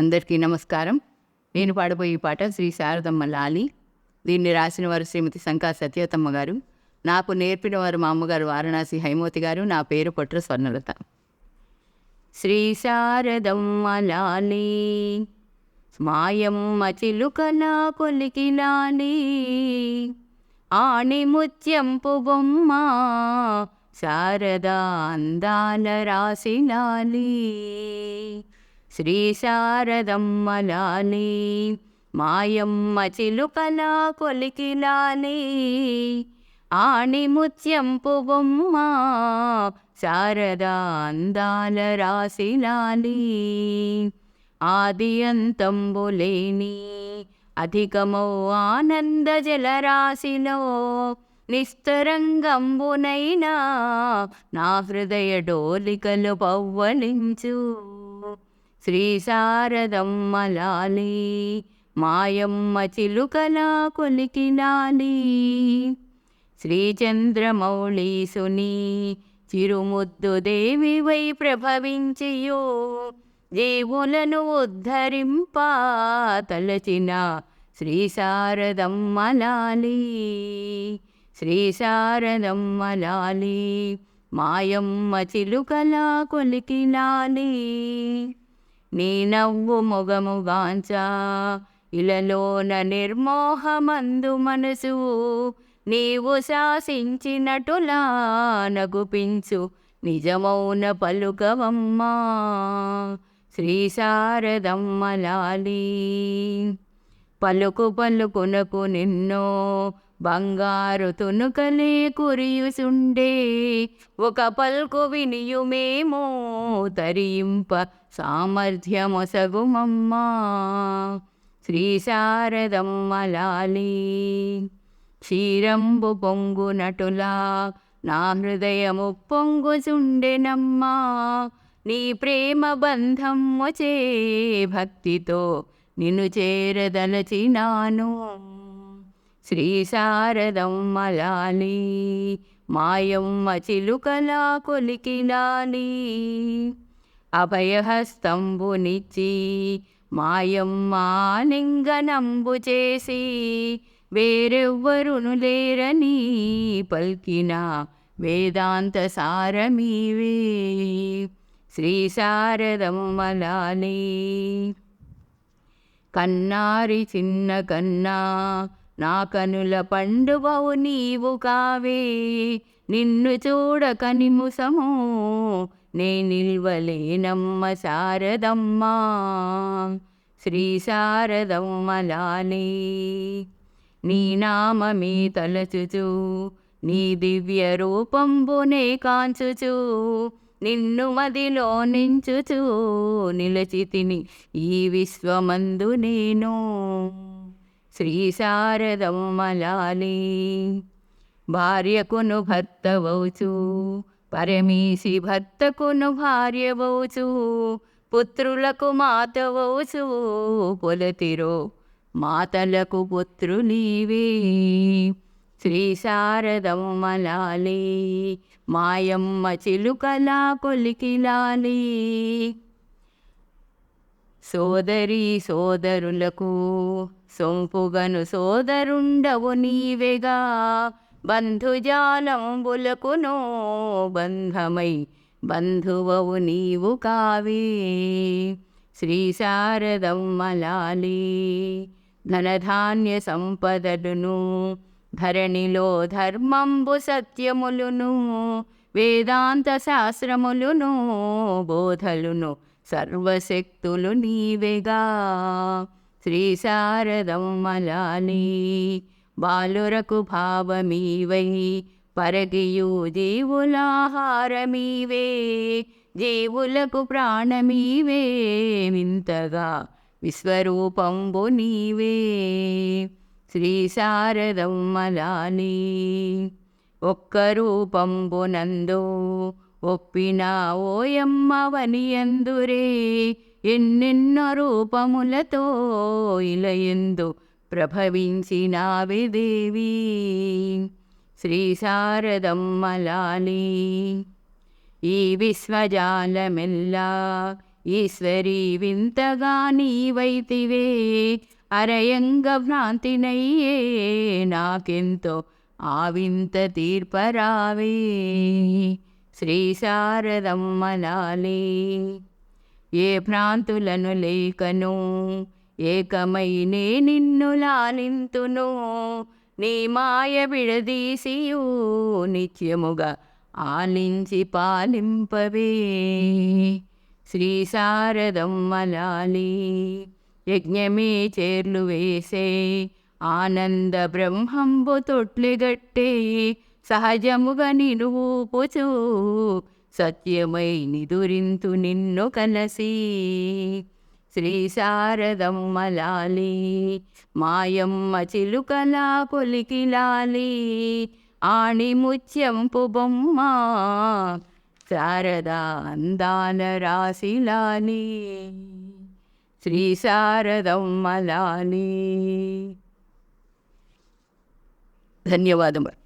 అందరికీ నమస్కారం. నేను పాడబోయే పాట శ్రీ శారదమ్మ లాలి. దీన్ని రాసిన వారు శ్రీమతి శంకా సత్యతమ్మ గారు. నాకు నేర్పిన వారు మా అమ్మగారు వారణాసి హైమోతి గారు. నా పేరు పొట్ర స్వర్ణలత. శ్రీ శారదమ్మ లాలి మాయమ్మ చిలుకలా కొలికి లాలి ఆణి ముత్యంపు బొమ్మ శారదా అందాల రాసి లాలి. శ్రీ మాయమ్మ చిలుకలా కొలికి లాలి ఆణి ముత్యంపు బొమ్మ శారదా అందాల రాశిలాని. ఆది అంతంబులేని అధికమౌ ఆనంద జలరాశిలో నిస్తరంగంబునైనా నా హృదయ డోలికలు పవ్వలించు శ్రీ శారదమ్మ లాలి మాయమ్మ చిలుకలా కొలికినాలి. శ్రీచంద్రమౌళీసుని చిరుముద్దు దేవి వై ప్రభవించియో జీవులను ఉద్ధరింపా తలచిన శ్రీ శారదమ్మ లాలి శ్రీ శారదమ్మ లాలి మాయమ్మ చిలుకలా కొలికినాలి. నీ నవ్వు మొగముగాంచ ఇలలోన నిర్మోహమందు మనసు నీవు శాసించినటులా నగుపించు నిజమౌన పలుకవమ్మా. శ్రీ శారదమ్మలాలి పలుకు పలుకునకు నిన్నో బంగారు తునుకలే కురియుసుండే. ఒక పల్కు వినియుమేమో తరింప సామర్థ్యమొసగుమమ్మా. శ్రీ శారదమ్మలాలి క్షీరంబు పొంగు నటులా నా హృదయము పొంగుచుండెనమ్మా నీ ప్రేమ బంధము చే భక్తితో నిన్ను చేరదలచినాను. శ్రీ శారదమ్మ మాయమ్మ చిలుకలా కొలికి లాలి అభయహస్తంబునిచ్చి మాయమ్మ లింగనంబు చేసి వేరెవ్వరును లేరని పల్కిన వేదాంత సారమీవే. శ్రీ శారదమ్మ లాలి కన్నారి చిన్న కన్నా నా కనుల పండువవు నీవు కావే. నిన్ను చూడక నిముసము. నే నిల్వలేనమ్మ శారదమ్మా. శ్రీ శారదమ్మలాలే. నీ నామమే తలచుచు నీ దివ్య రూపంబునే కాంచుచు నిన్ను మదిలో నించుచు నిలచితిని ఈ విశ్వమందు నేను. శ్రీ శారదమ్మ లాలి భార్యకును భర్తవౌచు పరమేశి భర్తకును భార్యవౌచు పుత్రులకు మాతవౌచు పొలతిరో మాతలకు పుత్రులీవే. శ్రీ శారదమ్మ మాయమ్మ చిలుకలా కొలికి లాలి సోదరి సోదరులకు సొంపుగను సోదరుండవు నీవెగా. బంధుజాలంబులకునో బంధమై బంధువవు నీవు కావే. శ్రీ శారదమ్మలాలి ధనధాన్య సంపదలును ధరణిలో ధర్మంబు సత్యములును వేదాంత శాస్త్రములును బోధలును సర్వశక్తులు నీవేగా. శ్రీ శారదమ్మ లాలి బాలురకు భావమీవై పరగియు జీవులాహారమీవే జీవులకు ప్రాణమీవే వింతగా విశ్వరూపంబు నీవే. శ్రీ శారదమ్మ ఒక్క రూపంబునందు ఒప్పిన ఓయమ్మ వనియందురే ఎన్నెన్నో రూపములతో ఇలయందు ప్రభవించినావే దేవి. శ్రీ శారదమ్మలాలి ఈ విశ్వజాలమెల్లా ఈశ్వరి వింతగా నీవైతివే అరయంగ భ్రాంతినయ్యే నాకెంతో ఆవింత తీర్పరావే. శ్రీ శారదమ్మలాలే ఏ భ్రాంతులను లేకను ఏకమై నే నిన్ను లాలింతును. నీ మాయ విడదీసియు నిత్యముగా ఆలించి పాలింపవే. శ్రీ శారదమ్మలాలి యజ్ఞమే చేర్లు వేసే ఆనంద బ్రహ్మంబు తొట్లిగట్టే సహజముగా నిలువుపుచు సత్యమై నిదురింతు నిన్ను కలసి. శ్రీ శారదమ్మలాలి మాయమ్మ చిలుకలా కొలికిలాలి ఆణిముత్యంపు బొమ్మ శారదా అందాల రాశిలాలి శ్రీ శారదమ్మలాలి ధన్యవాదములు.